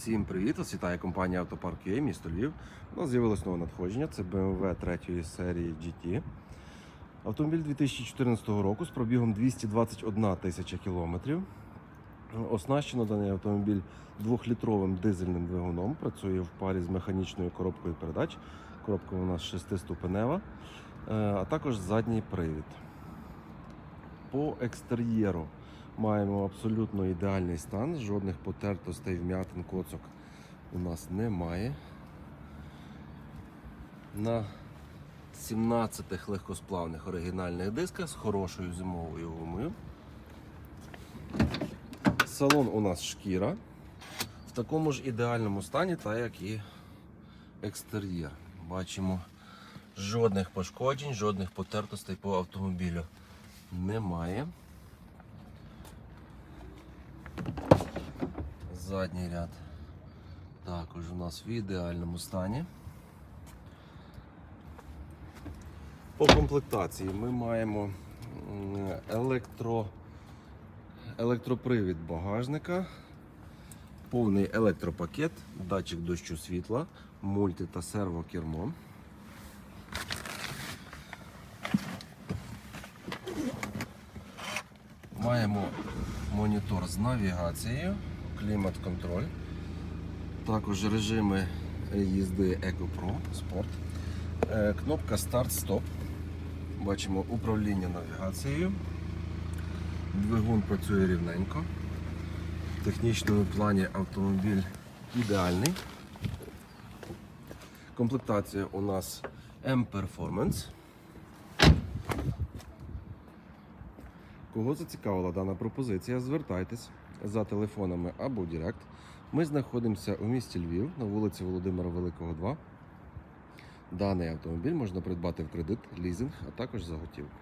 Всім привіт! Вас вітає компанія Автопарк UA, місто Львів. У нас з'явилось нове надходження. Це BMW 3 серії GT. Автомобіль 2014 року з пробігом 221 тисяча кілометрів. Оснащено даний автомобіль двохлітровим дизельним двигуном. Працює в парі з механічною коробкою передач. Коробка у нас шестиступенева, е, а також задній привід. По екстер'єру маємо абсолютно ідеальний стан, жодних потертостей, вмятин, коцок у нас немає. На 17 легкосплавних оригінальних дисках з хорошою зимовою гумою. Салон у нас шкіра. В такому ж ідеальному стані, так як і екстер'єр. Бачимо жодних пошкоджень, жодних потертостей по автомобілю немає. Задній ряд також у нас в ідеальному стані. По комплектації ми маємо електро, електропривід багажника, повний електропакет, датчик дощу світла, мульти та сервокермо. Маємо монітор з навігацією, клімат-контроль, також режими їзди EcoPro Sport, Е, кнопка старт-стоп. Бачимо управління навігацією. Двигун працює рівненько. В технічному плані автомобіль ідеальний. Комплектація у нас M-Performance. Кого зацікавила дана пропозиція, звертайтесь за телефонами або Директ. Ми знаходимося у місті Львів на вулиці Володимира Великого, 2. Даний автомобіль можна придбати в кредит, лізинг, а також за готівку.